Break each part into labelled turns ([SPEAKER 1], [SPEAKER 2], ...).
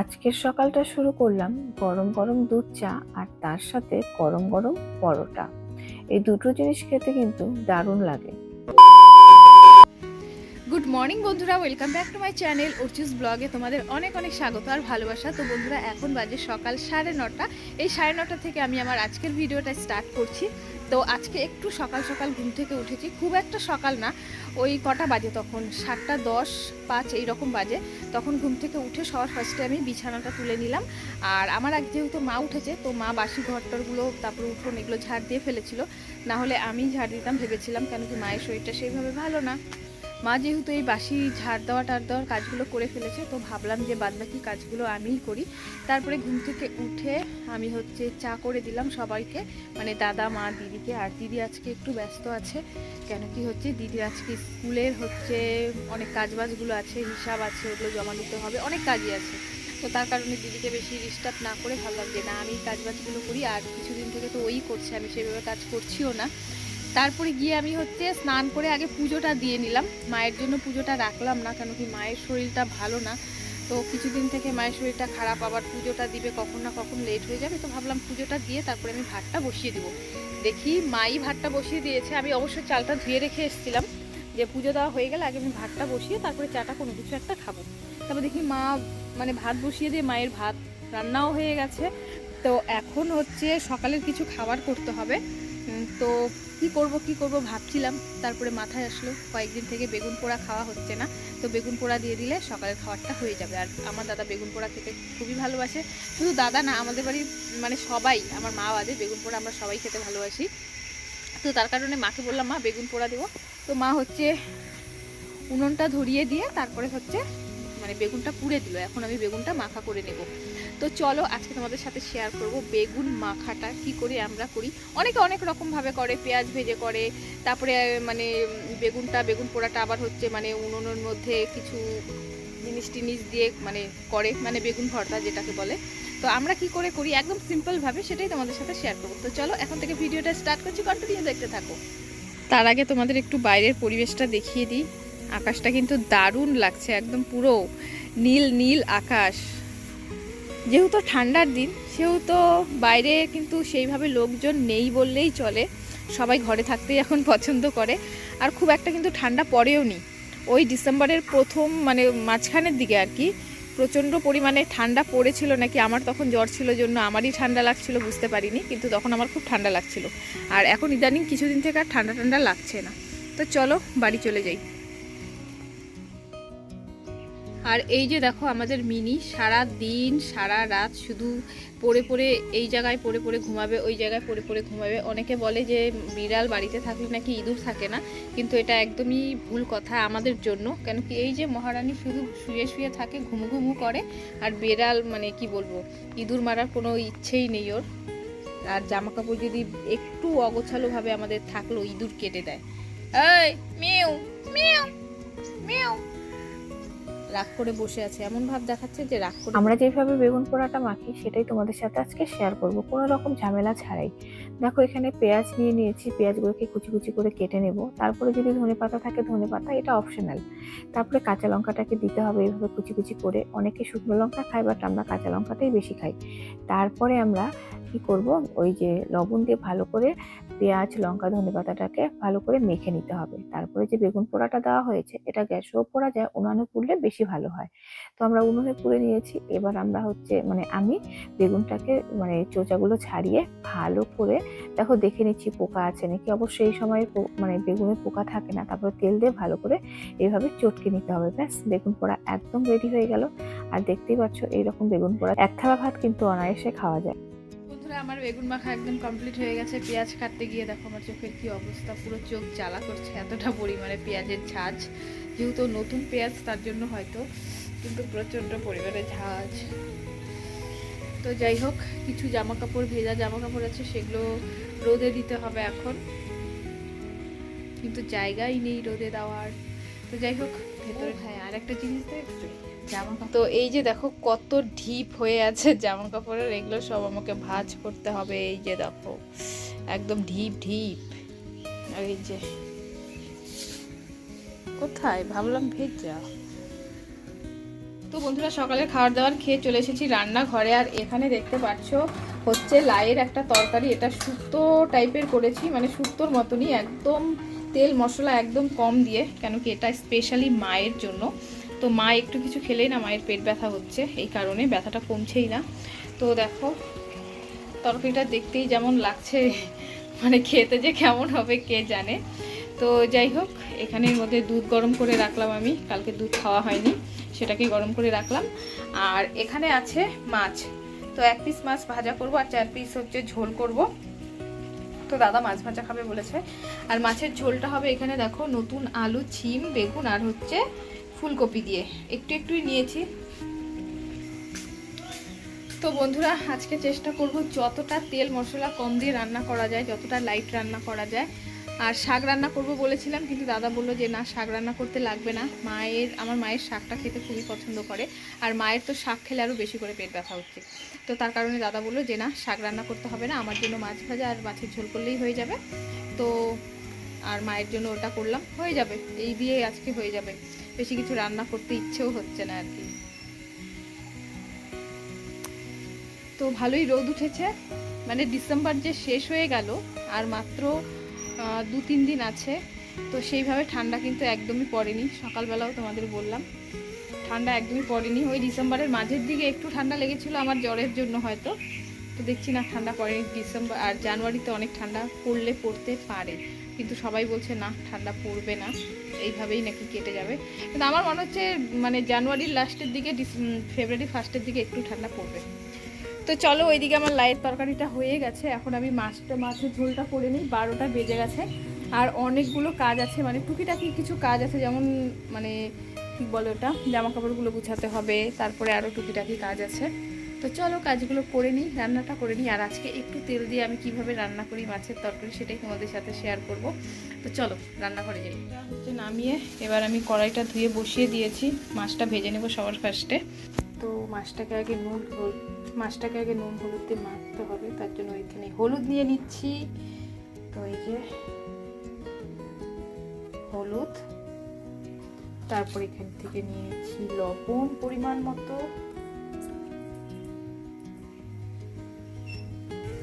[SPEAKER 1] আজকের সকালটা শুরু করলাম গরম গরম দুধ চা আর তার সাথে গরম গরম পরোটা। এই দুটো জিনিস খেতে কিন্তু দারুণ লাগে।
[SPEAKER 2] গুড মর্নিং বন্ধুরা welcome back to my channel Archus ব্লগে তোমাদের অনেক অনেক স্বাগত আর ভালোবাসা। তো বন্ধুরা, এখন বাজে সকাল সাড়ে নটা। এই সাড়ে নটা থেকে আমি আমার আজকের ভিডিওটা স্টার্ট করছি। তো আজকে একটু সকাল সকাল ঘুম থেকে উঠেছি। খুব একটা সকাল না ওই কটা বাজে তখন, সাতটা দশ, পাঁচ এইরকম বাজে। তখন ঘুম থেকে উঠে সবার ফার্স্টে আমি বিছানাটা তুলে নিলাম। আর আমার আগে যেহেতু মা উঠেছে, তো মা বাসি ঘরটরগুলো, তারপরে উঠোন এগুলো ঝাড় দিয়ে ফেলেছিল। না হলে আমি ঝাড় দিতাম, ভেবেছিলাম কেন কি মায়ের শরীরটা সেইভাবে ভালো না। মা যেহেতু এই বাসি ঝাড় দেওয়া টার দেওয়ার কাজগুলো করে ফেলেছে, তো ভাবলাম যে বাদবাকি কাজগুলো আমিই করি। তারপরে ঘুম থেকে উঠে আমি হচ্ছে চা করে দিলাম সবাইকে। মানে দাদা, মা, দিদিকে আর দিদি আজকে একটু ব্যস্ত আছে, কেন কি হচ্ছে দিদির আজকে স্কুলের হচ্ছে অনেক কাজবাজগুলো আছে, হিসাব আছে, ওগুলো জমা দিতে হবে, অনেক কাজই আছে। তো তার কারণে দিদিকে বেশি ডিস্টার্ব না করে ভাবলাম যে না, আমি কাজবাজগুলো করি, আর কিছুদিন থেকে তো ওই করছে, আমি সেভাবে কাজ করছিও না। তারপরে গিয়ে আমি হচ্ছে স্নান করে আগে পুজোটা দিয়ে নিলাম। মায়ের জন্য পুজোটা রাখলাম না, কেন কি মায়ের শরীরটা ভালো না। তো কিছুদিন থেকে মায়ের শরীরটা খারাপ, আবার পুজোটা দিবে, কখন না কখন লেট হয়ে যাবে, তো ভাবলাম পুজোটা দিয়ে তারপরে আমি ভাতটা বসিয়ে দিব। দেখি মাই ভাতটা বসিয়ে দিয়েছে, আমি অবশ্যই চালটা ধুয়ে রেখে এসেছিলাম যে পুজো দেওয়া হয়ে গেলে আগে আমি ভাতটা বসিয়ে তারপরে চাটা কোনো কিছু একটা খাব। তারপর দেখি মা মানে ভাত বসিয়ে দিয়ে মায়ের ভাত রান্নাও হয়ে গেছে। তো এখন হচ্ছে সকালের কিছু খাবার করতে হবে। তো কি করব কি করব ভাবছিলাম। তারপরে মাথায় আসলো, কয়েকদিন থেকে বেগুন পোড়া খাওয়া হচ্ছে না। তো বেগুন পোড়া দিয়ে দিলে সকালের খাবারটা হয়ে যাবে। আর আমার দাদা বেগুন পোড়া খেতে খুবই ভালোবাসে। শুধু দাদা না, আমাদের বাড়ির মানে সবাই, আমার মা বাদে বেগুন পোড়া আমরা সবাই খেতে ভালোবাসি। তো তার কারণে মাকে বললাম, মা, বেগুন পোড়া দেবো। তো মা হচ্ছে উনুনটা ধরিয়ে দিয়ে তারপরে হচ্ছে মানে বেগুনটা পুড়ে দিল। এখন আমি বেগুনটা মাখা করে নেব। তো চলো আজকে তোমাদের সাথে শেয়ার করব বেগুন মাখাটা, কি করে আমরা করি। অনেকে অনেক রকমভাবে করে, পেঁয়াজ ভেজে করে, তারপরে মানে বেগুনটা, বেগুন পোড়াটা আবার হচ্ছে মানে উনুনের মধ্যে কিছু জিনিস টিনিস দিয়ে মানে করে মানে বেগুন ভর্তা যেটাকে বলে। তো আমরা কি করে করি, একদম সিম্পলভাবে সেটাই তোমাদের সাথে শেয়ার করব। তো চলো, এখন থেকে ভিডিওটা স্টার্ট করছি কন্টিনিউ দেখতে থাকো। তার আগে তোমাদের একটু বাইরের পরিবেশটা দেখিয়ে দিই। আকাশটা কিন্তু দারুণ লাগছে, একদম পুরো নীল নীল আকাশ। যেহেতু ঠান্ডার দিন, সেহেতু বাইরে কিন্তু সেইভাবে লোকজন নেই বললেই চলে। সবাই ঘরে থাকতেই এখন পছন্দ করে। আর খুব একটা কিন্তু ঠান্ডা পড়েও নি। ওই ডিসেম্বরের প্রথম মানে মাঝখানের দিকে আর কি, প্রচণ্ড পরিমাণে ঠান্ডা পড়েছিল নাকি আমার তখন জ্বর ছিল জন্য আমারই ঠান্ডা লাগছিল বুঝতে পারিনি, কিন্তু তখন আমার খুব ঠান্ডা লাগছিল। আর এখন ইদানিং কিছুদিন থেকে আর ঠান্ডা ঠান্ডা লাগছে না। তো চলো বাড়ি চলে যাই। আর এই যে দেখো আমাদের মিনি সারা দিন, সারা রাত শুধু পড়ে পড়ে এই জায়গায় পড়ে পড়ে ঘুমাবে, ওই জায়গায় পড়ে পড়ে ঘুমাবে। অনেকে বলে যে বিড়াল বাড়িতে থাকলে নাকি ইঁদুর থাকে না, কিন্তু এটা একদমই ভুল কথা আমাদের জন্য। কেন কি এই যে মহারানী শুধু শুয়ে শুয়ে থাকে, ঘুমু ঘুমু করে, আর বিড়াল মানে কি বলব, ইঁদুর মারার কোনো ইচ্ছেই নেই ওর। আর জামা কাপড় যদি একটু অগোছালোভাবে আমাদের থাকল, ইঁদুর কেটে দেয়। এই মিউ মিউ মিউ। রাগ করে বসে আছে এমন ভাব দেখাচ্ছে যে রাগ করে
[SPEAKER 1] আমরা যেভাবে বেগুন পোড়াটা মাখি সেটাই তোমাদের সাথে আজকে শেয়ার করব। কোনো রকম ঝামেলা ছাড়াই। দেখো এখানে পেঁয়াজ নিয়ে নিয়েছি পেঁয়াজগুলোকে কুচি কুচি করে কেটে নেব। তারপরে যদি ধনে পাতা থাকে ধনে পাতা এটা অপশনাল তারপরে কাঁচা লঙ্কাটাকে দিতে হবে এইভাবে কুচি কুচি করে। অনেকে শুকনো লঙ্কা খায় বাট আমরা কাঁচা লঙ্কাটাই বেশি খাই। তারপরে আমরা কি করব? ওই যে লবণ দিয়ে ভালো করে পেঁয়াজ, লঙ্কা, ধনে পাতাটাকে ভালো করে মেখে নিতে হবে। তারপরে যে বেগুন পোড়াটা দেওয়া হয়েছে, এটা গ্যাসেও পোড়া যায়, উনানে পুড়লে বেশি ভালো হয়। তো আমরা উনুনে পুড়ে নিয়েছি, এবার আমরা হচ্ছে মানে আমি বেগুনটাকে মানে চোচাগুলো ছাড়িয়ে ভালো করে, দেখো দেখে নিচ্ছি পোকা আছে নাকি? অবশ্যই এই সময় মানে বেগুনে পোকা থাকে না, তারপরে তেল দিয়ে ভালো করে এইভাবে চটকে নিতে হবে। ব্যাস, বেগুন পোড়া একদম রেডি হয়ে গেল। আর দেখতেই পাচ্ছ, এইরকম বেগুন পোড়া, এক থালা ভাত কিন্তু অনায়াসে খাওয়া যায়।
[SPEAKER 2] বন্ধুরা, আমার বেগুন মাখা একদম কমপ্লিট হয়ে গেছে। পেঁয়াজ কাটতে গিয়ে দেখো আমার চোখের কি অবস্থা, পুরো চোখ জ্বালা করছে এতটা পরিমাণে পেঁয়াজের ঝাঁজ। যেহেতু নতুন পেঁয়াজ, তার জন্য হয়তো, কিন্তু প্রচণ্ড পরিমাণে ঝাঁজ। তো যাই হোক, কিছু জামা কাপড় ভেজা জামা কাপড় আছে, সেগুলো রোদে দিতে হবে এখন। কিন্তু জায়গাই নেই রোদে দেওয়ার। তো যাই হোক, ভেতরে হ্যাঁ আর একটা জিনিস দেখছ? তো এই যে দেখো কত ঢিপ হয়ে আছে জামা কাপড়ের এগুলো সব আমাকে ভাঁজ করতে হবে। এই যে দেখো, একদম ঢিপ ঢিপ এই যে, কোথায়? ভাবলাম ভেজা। তো বন্ধুরা, সকালে খাবার দাবার খেয়ে চলে এসেছি রান্নাঘরে। আর এখানে দেখতে পাচ্ছ, হচ্ছে লাইয়ের একটা তরকারি। এটা শুক্তো টাইপের করেছি মানে শুক্তোর মতনই, একদম তেল মশলা একদম কম দিয়ে, কেন কি এটা স্পেশালি মায়ের জন্য। তো মা একটু কিছু খেলেই না মায়ের পেট ব্যথা হচ্ছে, এই কারণে ব্যথাটা কমছেই না। তো দেখো, তরকারিটা দেখতেই যেমন লাগছে মানে খেতে যে কেমন হবে কে জানে। তো যাই হোক, এখানের মধ্যে দুধ গরম করে রাখলাম আমি, কালকে দুধ খাওয়া হয়নি সেটাকে গরম করে রাখলাম। আর এখানে আছে মাছ, তো এক পিস মাছ ভাজা করব আর চার পিস হচ্ছে ঝোল করব। তো দাদা মাছ ভাজা খাবে বলেছে। আর মাছের ঝোলটা হবে এখানে দেখো নতুন আলু, ছিম, বেগুন আর হচ্ছে ফুলকপি দিয়ে। একটু একটুই নিয়েছি। তো বন্ধুরা, আজকে চেষ্টা করব যতটা তেল মশলা কম দিয়ে রান্না করা যায়, যতটা লাইট রান্না করা যায়। আর শাক রান্না করব বলেছিলাম, কিন্তু দাদা বলল যে, না, শাক রান্না করতে লাগবে না। মায়ের, আমার মায়ের শাকটা খেতে খুবই পছন্দ করে। আর মায়ের তো শাক খেলে আরও বেশি করে পেট ব্যথা হচ্ছে। তো তার কারণে দাদা বলল যে, না, শাক রান্না করতে হবে না। আমার জন্য মাছ ভাজা আর মাছের ঝোল করলেই হয়ে যাবে। তো আর মায়ের জন্য ওটা করলাম। হয়ে যাবে। এই দিয়ে আজকে হয়ে যাবে। বেশি কিছু রান্না করতে ইচ্ছেও হচ্ছে না আর কি। তো ভালোই রোদ উঠেছে। মানে ডিসেম্বর যে শেষ হয়ে গেল, আর মাত্র দু তিন দিন আছে, তো সেইভাবে ঠান্ডা কিন্তু একদমই পড়েনি। সকালবেলাও তোমাদের বললাম, ঠান্ডা একদমই পড়েনি। ওই ডিসেম্বরের মাঝের দিকে একটু ঠান্ডা লেগেছিল আমার জ্বরের জন্য হয়তো, তো দেখছি না ঠান্ডা পড়েনি ডিসেম্বর, আর জানুয়ারিতে অনেক ঠান্ডা পড়লে পড়তে পারে। কিন্তু সবাই বলছে, না, ঠান্ডা পড়বে না। এইভাবেই নাকি কেটে যাবে। কিন্তু আমার মনে হচ্ছে মানে জানুয়ারির লাস্টের দিকে ফেব্রুয়ারি ফার্স্টের দিকে একটু ঠান্ডা পড়বে। তো চলো, ওইদিকে আমার লাইট তরকারিটা হয়ে গেছে। এখন আমি মাছটা, মাছের ঝোলটা করে নিই। বারোটা বেজে গেছে। আর অনেকগুলো কাজ আছে মানে টুকিটাকি কিছু কাজ আছে। যেমন মানে কী বলে ওটা? জামা কাপড়গুলো গুছাতে হবে। তারপরে আরও টুকিটাকি কাজ আছে। তো চলো কাজগুলো করে নিই, রান্নাটা করে নিই। আর আজকে একটু তেল দিয়ে আমি কীভাবে রান্না করি মাছের তরকারি সেটাই তোমাদের সাথে শেয়ার করব। তো চলো রান্নাঘরে যাই। হচ্ছে নামিয়ে এবার আমি কড়াইটা ধুয়ে বসিয়ে দিয়েছি। মাছটা ভেজে নেব সবার ফার্স্টে তো মাছটাকে আগে নুন মাছটাকে আগে নুন হলুদ দিয়ে মাখতে হবে, তার জন্য ওইখানে হলুদ নিয়ে নিচ্ছি। তো এই যে হলুদ, তারপর এখান থেকে নিয়েছি লবণ পরিমাণ মতো।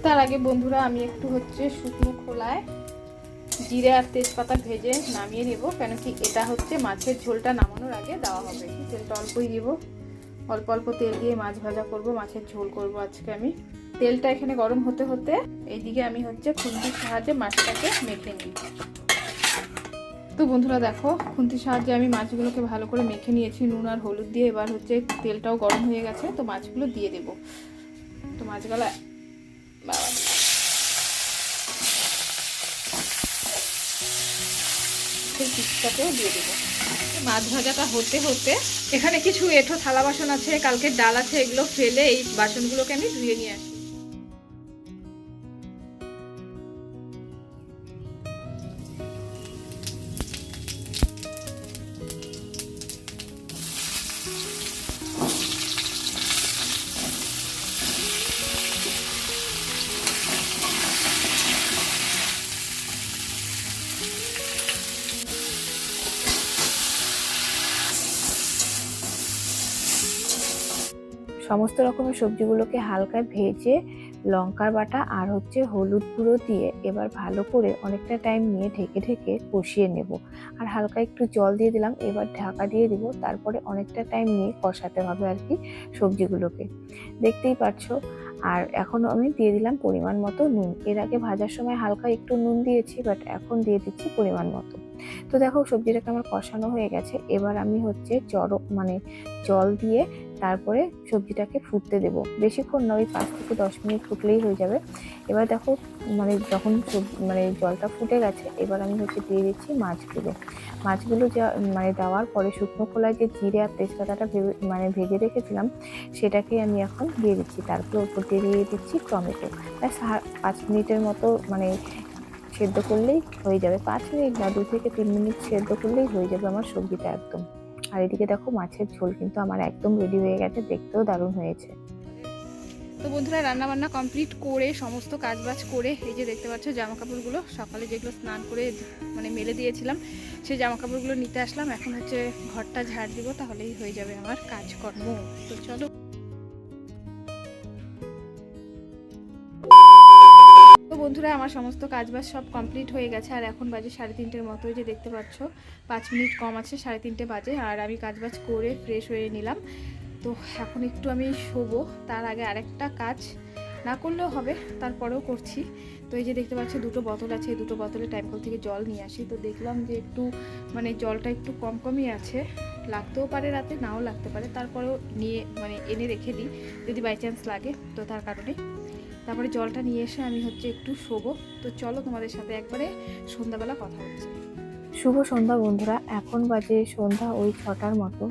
[SPEAKER 2] তার আগে বন্ধুরা, আমি একটু হচ্ছে শুকনো খোলায় জিরে আর তেজপাতা ভেজে নামিয়ে নেব, কেন কি এটা হচ্ছে মাছের ঝোলটা নামানোর আগে দেওয়া হবে। তেলটা অল্পই দিব। অল্প অল্প তেল দিয়ে মাছ ভাজা করব, মাছের ঝোল করব আজকে আমি। তেলটা এখানে গরম হতে হতে এইদিকে আমি হচ্ছে খুন্তির সাহায্যে মাছটাকে মেখে নিই। তো বন্ধুরা দেখো, খুন্তির সাহায্যে আমি মাছগুলোকে ভালো করে মেখে নিয়েছি, নুন আর হলুদ দিয়ে। এবার হচ্ছে তেলটাও গরম হয়ে গেছে, তো মাছগুলো দিয়ে দেব। তো মাছগুলো সেই পিসটাকেও দিয়ে দেবো। মাছ ভাজাটা হতে হতে এখানে কিছু এঁঠো থালা বাসন আছে, কালকে ডাল আছে, এগুলো ফেলে এই বাসনগুলোকে আমি ধুয়ে নিয়ে আসি।
[SPEAKER 1] সমস্ত রকমের সবজিগুলোকে হালকা ভেজে লঙ্কার বাটা আর হচ্ছে হলুদ গুঁড়ো দিয়ে এবার ভালো করে অনেকটা টাইম নিয়ে ঢেকে ঢেকে কষিয়ে নেব। আর হালকা একটু জল দিয়ে দিলাম, এবার ঢাকা দিয়ে দিব। তারপরে অনেকটা টাইম নিয়ে কষাতে হবে আর কি সবজিগুলোকে। দেখতেই পাচ্ছ আর এখন আমি দিয়ে দিলাম পরিমাণ মতো নুন। এর আগে ভাজার সময় হালকা একটু নুন দিয়েছি বাট এখন দিয়ে দিচ্ছি পরিমাণ মতো। তো দেখো সবজিটাকে আমার কষানো হয়ে গেছে। এবার আমি হচ্ছে চড়ক মানে জল দিয়ে তারপরে সবজিটাকে ফুটতে দেবো। বেশিক্ষণ না, ওই পাঁচ থেকে দশ মিনিট ফুটলেই হয়ে যাবে। এবার দেখো মানে যখন মানে জলটা ফুটে গেছে, এবার আমি হচ্ছে দিয়ে দিচ্ছি মাছগুলো। মাছগুলো যা মানে দেওয়ার পরে শুকনো খোলায় যে জিরে আর তেজপাতাটা মানে ভেজে রেখেছিলাম, সেটাকে আমি এখন দিয়ে দিচ্ছি। তারপরে উপর দিয়ে দিয়ে দিচ্ছি টমেটো। ব্যাস পাঁচ মিনিটের মতো মানে সেদ্ধ করলেই হয়ে যাবে। পাঁচ মিনিট না, দু থেকে তিন মিনিট সেদ্ধ করলেই হয়ে যাবে আমার সবজিটা একদম। আর এদিকে দেখো মাছের ঝোল কিন্তু আমার একদম রেডি হয়ে গেছে, দেখতেও দারুণ হয়েছে।
[SPEAKER 2] তো বন্ধুরা রান্না বান্না কমপ্লিট করে, সমস্ত কাজবাজ করে, এই যে দেখতে পাচ্ছ জামা কাপড়গুলো সকালে যেগুলো স্নান করে মানে মেলে দিয়েছিলাম, সেই জামা কাপড়গুলো নিতে আসলাম। এখন হচ্ছে ঘরটা ঝাড় দিব, তাহলেই হয়ে যাবে আমার কাজকর্ম। তো চলো। বন্ধুরা, আমার সমস্ত কাজবাজ সব কমপ্লিট হয়ে গেছে। আর এখন বাজে সাড়ে তিনটের মতো যে দেখতে পাচ্ছ, পাঁচ মিনিট কম আছে, সাড়ে তিনটে বাজে। আর আমি কাজবাজ করে ফ্রেশ হয়ে নিলাম। তো এখন একটু আমি শোবো, তার আগে আরেকটা কাজ না করলেও হবে, তারপরেও করছি। তো এই যে দেখতে পাচ্ছ, দুটো বোতল আছে, এই দুটো বোতলে টাইম কল থেকে জল নিয়ে আসি। তো দেখলাম যে একটু মানে জলটা একটু কম কমই আছে। লাগতেও পারে রাতে, নাও লাগতে পারে। তারপরেও নিয়ে মানে এনে রেখে দিই, যদি বাই চান্স লাগে। তো তার কারণে তারপরে জলটা নিয়ে এসে আমি হচ্ছে একটু শোবো। তো চলো তোমাদের সাথে একবারে সন্ধ্যাবেলা কথা হচ্ছে।
[SPEAKER 1] শুভ সন্ধ্যা বন্ধুরা, এখন বাজে সন্ধ্যা ওই ছটার মতো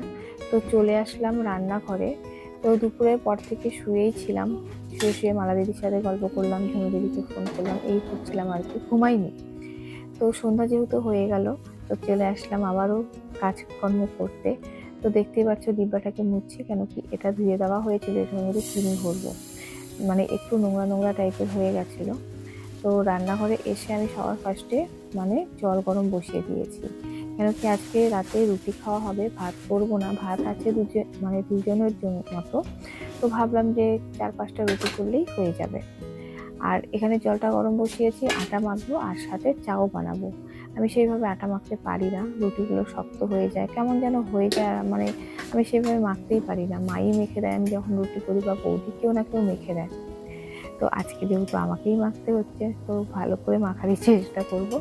[SPEAKER 1] তো চলে আসলাম রান্নাঘরে। তো দুপুরের পর থেকে শুয়েই ছিলাম। শুয়ে শুয়ে মালা দিদির সাথে গল্প করলাম ঝুনু দিদিকে ফোন করলাম, এই করছিলাম আর কি, ঘুমাইনি। তো সন্ধ্যা যেহেতু হয়ে গেল, তো চলে আসলাম আবারও কাজকর্ম করতে। তো দেখতেই পাচ্ছ ডিব্বাটাকে মুছছি কেন কি, এটা ধুয়ে দেওয়া হয়েছিল এটার মধ্যে চিনি ভরবো। মানে একটু নোংরা নোংরা টাইপের হয়ে গেছিল। তো রান্নাঘরে এসে আমি সবার ফার্স্টে মানে জল গরম বসিয়ে দিয়েছি। কেন কি আজকে রাতে রুটি খাওয়া হবে, ভাত করব না, ভাত আছে দুজন মানে দুজনের জন্য মতো। তো ভাবলাম যে চার পাঁচটা রুটি করলেই হয়ে যাবে। আর এখানে জলটা গরম বসিয়েছি, আটা মাখবো, আর সাথে চাও বানাবো। আমি সেইভাবে আটা মাখতে পারি না, রুটিগুলো শক্ত হয়ে যায়। কেমন যেন হয়ে যায় মানে আমি সেইভাবে মাখতেই পারি না। মাই মেখে দেয়, আমি যখন রুটি করি বা বৌদি কেউ না কেউ মেখে দেয়। তো আজকে যেহেতু আমাকেই মাখতে হচ্ছে, তো ভালো করে মাখারই চেষ্টা করব।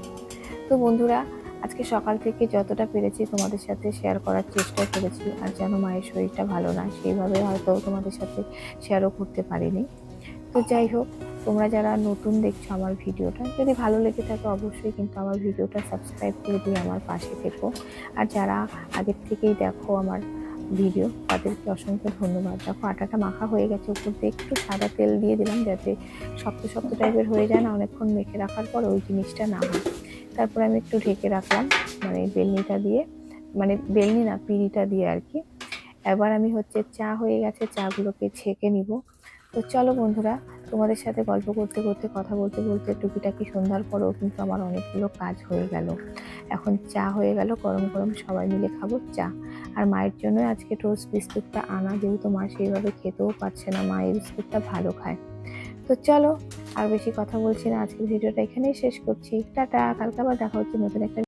[SPEAKER 1] তো বন্ধুরা, আজকে সকাল থেকে যতটা পেরেছি তোমাদের সাথে শেয়ার করার চেষ্টা করেছি, আর যেন মায়ের শরীরটা ভালো না, সেইভাবে হয়তো তোমাদের সাথে শেয়ারও করতে পারিনি। তো যাই হোক, তোমরা যারা নতুন দেখছ আমার ভিডিওটা, যদি ভালো লেগে থাকে অবশ্যই কিন্তু আমার ভিডিওটা সাবস্ক্রাইব করে দিয়ে আমার পাশে থেকো। আর যারা আগের থেকেই দেখো আমার ভিডিও, তাদেরকে অসংখ্য ধন্যবাদ। দেখো আটাটা মাখা হয়ে গেছে, উপর দিয়ে একটু সাদা তেল দিয়ে দিলাম যাতে শক্ত শক্ত টাইপের হয়ে যায় না, অনেকক্ষণ মেখে রাখার পর ওই জিনিসটা না হয়। তারপর আমি একটু ঢেকে রাখলাম মানে বেলনিটা দিয়ে মানে বেলনি না, পিড়িটা দিয়ে আর কি। এবার আমি হচ্ছে চা হয়ে গেছে চাগুলোকে ছেঁকে নিব। তো চলো বন্ধুরা, তোমাদের সাথে গল্প করতে করতে, কথা বলতে বলতে টুকিটাকি সন্ধ্যার পরেও কিন্তু আমার অনেকগুলো কাজ হয়ে গেল। এখন চা হয়ে গেল, গরম গরম সবাই মিলে খাব চা। আর মায়ের জন্য আজকে টোস্ট বিস্কুটটা আনা, যেহেতু মা সেইভাবে খেতেও পারছে না, মা এই বিস্কুটটা ভালো খায়। তো চলো, আর বেশি কথা বলছি না, আজকের ভিডিওটা এখানেই শেষ করছি। টাটা, কালকে আবার দেখা হচ্ছে নতুন একটা